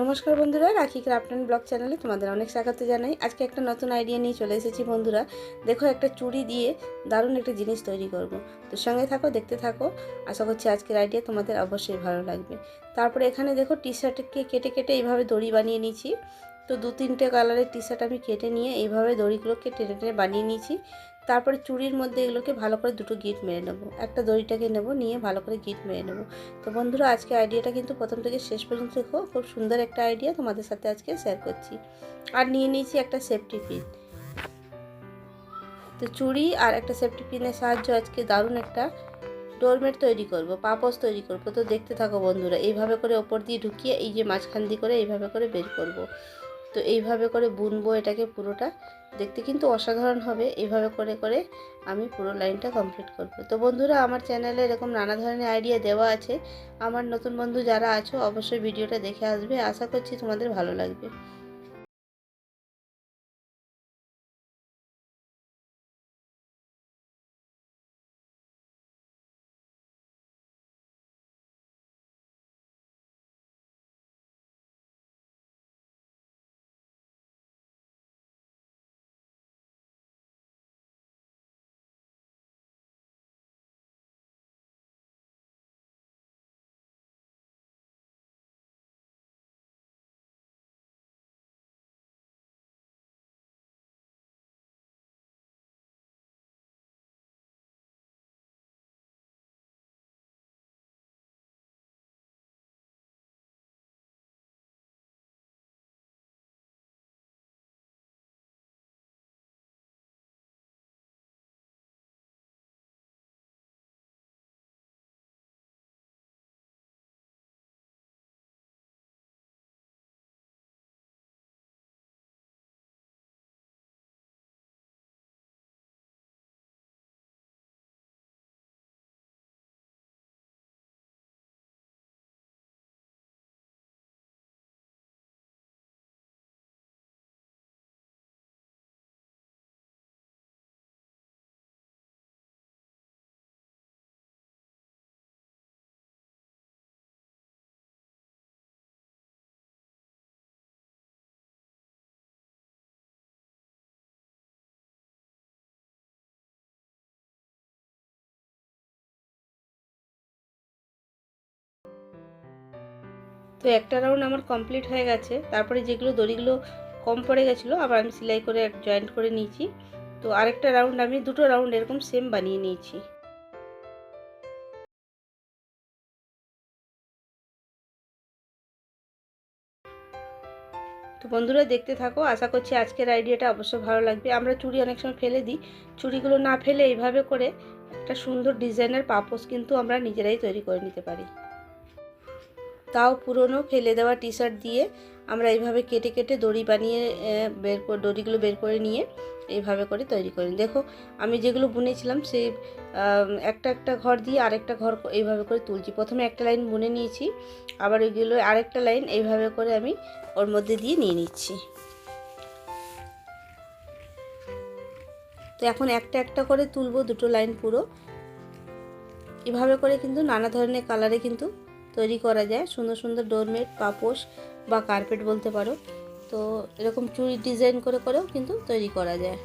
নমস্কার বন্ধুরা, রাখি ক্রাফট অ্যান্ড ব্লগ চ্যানেলে তোমাদের অনেক স্বাগত জানাই। আজকে একটা নতুন আইডিয়া নিয়ে চলে এসেছি বন্ধুরা। দেখো একটা চুড়ি দিয়ে দারুণ একটা জিনিস তৈরি করব। তো সঙ্গে থাকো, দেখতে থাকো। আশা করছি আজকের আইডিয়া তোমাদের অবশ্যই ভালো লাগবে। তারপরে এখানে দেখো টি শার্টকে কেটে কেটে এইভাবে দড়ি বানিয়ে নিয়েছি। তো দু তিনটে কালারের টি শার্ট আমি কেটে নিয়ে এইভাবে দড়িগুলোকে টেনে টেনে বানিয়ে নিয়েছি। তারপরে চুড়ির মধ্যে এগুলোকে ভালো করে দুটো গিট মেরে নেব। একটা দড়িটাকে নেব, নিয়ে ভালো করে গিট মেরে নেব। তো বন্ধুরা, আজকে আইডিয়াটা কিন্তু প্রথম থেকে শেষ পর্যন্ত দেখো, খুব সুন্দর একটা আইডিয়া তোমাদের সাথে আজকে শেয়ার করছি। আর নিয়ে নিয়েছি একটা সেফটি পিন তো চুড়ি আর একটা সেফটি পিনের সাহায্য আজকে দারুণ একটা ডোরমেট তৈরি করব পাপস তৈরি করব। তো দেখতে থাকো বন্ধুরা, এইভাবে করে ওপর দিয়ে ঢুকিয়ে এই যে মাঝখান দিয়ে করে এইভাবে করে বের করব। তো এইভাবে করে বুনবো এটাকে পুরোটা। দেখতে কিন্তু অসাধারণ হবে। এইভাবে করে করে আমি পুরো লাইনটা কমপ্লিট করব। তো বন্ধুরা, আমার চ্যানেলে এরকম নানা ধরনের আইডিয়া দেওয়া আছে। আমার নতুন বন্ধু যারা আছো, অবশ্যই ভিডিওটা দেখে আসবে। আশা করছি তোমাদের ভালো লাগবে। তো একটা রাউন্ড আমার কমপ্লিট হয়ে গেছে। তারপরে যেগুলো দড়িগুলো কম পড়ে গেছিল, আবার আমি সেলাই করে জয়েন্ট করে নিয়েছি। তো আরেকটা রাউন্ড আমি, দুটো রাউন্ড এরকম সেম বানিয়ে নিয়েছি। তো বন্ধুরা দেখতে থাকো, আশা করছি আজকের আইডিয়াটা অবশ্যই ভালো লাগবে। আমরা চুড়ি অনেক সময় ফেলে দিই, চুড়িগুলো না ফেলে এইভাবে করে একটা সুন্দর ডিজাইনের পাপোস কিন্তু আমরা নিজেরাই তৈরি করে নিতে পারি। তাও পুরনো ফেলে দেওয়া টি শার্ট দিয়ে আমরা এইভাবে কেটে কেটে দড়ি বানিয়ে বের করে দড়িগুলো বের করে নিয়ে এইভাবে করে তৈরি করি দেখো, আমি যেগুলো বুনেছিলাম সেই একটা একটা ঘর দিয়ে আরেকটা ঘর এইভাবে করে তুলছি। প্রথমে একটা লাইন বুনে নিয়েছি, আবার ওইগুলো আরেকটা লাইন এইভাবে করে আমি ওর মধ্যে দিয়ে নিয়ে নিচ্ছি। তো এখন একটা একটা করে তুলবো দুটো লাইন পুরো। এভাবে করে কিন্তু নানা ধরনের কালারে কিন্তু তৈরি করা যায়। সুন্দর সুন্দর ডোরমেট, পাপোশ বা কার্পেট বলতে পারো। তো এরকম চুড়ি ডিজাইন করে করেও কিন্তু তৈরি করা যায়।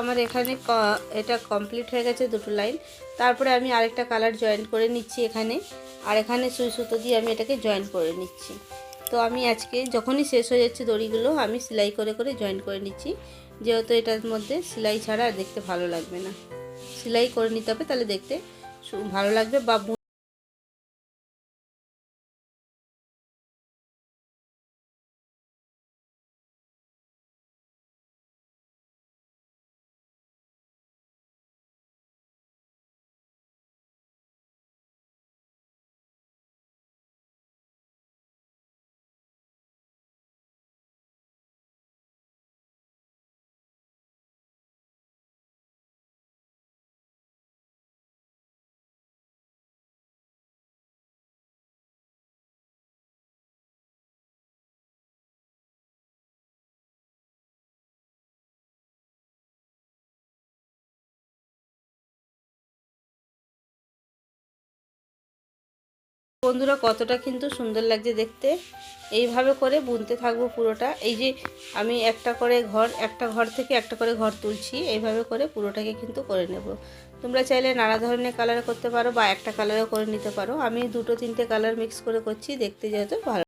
আমার এখানে এটা কমপ্লিট হয়ে গেছে দুটো লাইন তারপরে আমি আরেকটা কালার জয়েন করে নিচ্ছি এখানে। আর এখানে সুই সুতো দিয়ে আমি এটাকে জয়েন করে নিচ্ছি। তো আমি আজকে যখনই শেষ হয়ে যাচ্ছে দড়িগুলো, আমি সেলাই করে করে জয়েন করে নিচ্ছি। যেহেতু এটার মধ্যে সেলাই ছাড়া দেখতে ভালো লাগবে না। সেলাই করে নিতে হবে, তাহলে দেখতে ভালো লাগবে বা বন্ধুরা, কতটা কিন্তু সুন্দর লাগছে দেখতে। এইভাবে করে বুনতে থাকব পুরোটা। এই যে আমি একটা করে ঘর, একটা ঘর থেকে একটা করে ঘর তুলছি, এইভাবে করে পুরোটাকে কিন্তু করে নেব। তোমরা চাইলে নানা ধরনের কালার করতে পারো বা একটা কালারও করে নিতে পারো। আমি দুটো, তিনটে কালার মিক্স করে করছি, দেখতে যেহেতু ভালো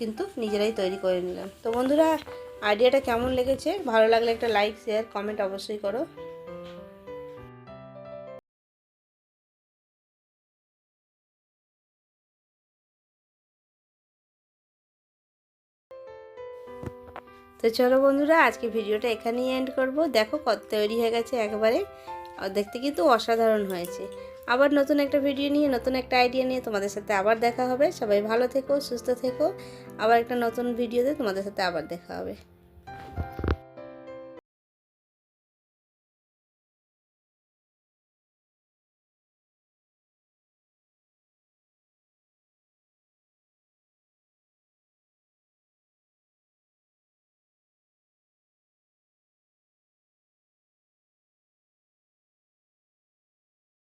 কিন্তু নিজেরাই তৈরি করে নিলাম। তো বন্ধুরা আইডিয়াটা কেমন লেগেছে? ভালো লাগলে একটা লাইক শেয়ার কমেন্ট অবশ্যই করো। তো চলো বন্ধুরা, আজকে ভিডিওটা এখানেই এন্ড করব। দেখো কত তৈরি হয়ে গেছে একবারে। দেখতে কিন্তু অসাধারণ হয়েছে। আবার নতুন একটা ভিডিও নিয়ে, নতুন একটা আইডিয়া নিয়ে তোমাদের সাথে আবার দেখা হবে। সবাই ভালো থেকো, সুস্থ থেকো। আবার একটা নতুন ভিডিওতে তোমাদের সাথে আবার দেখা হবে।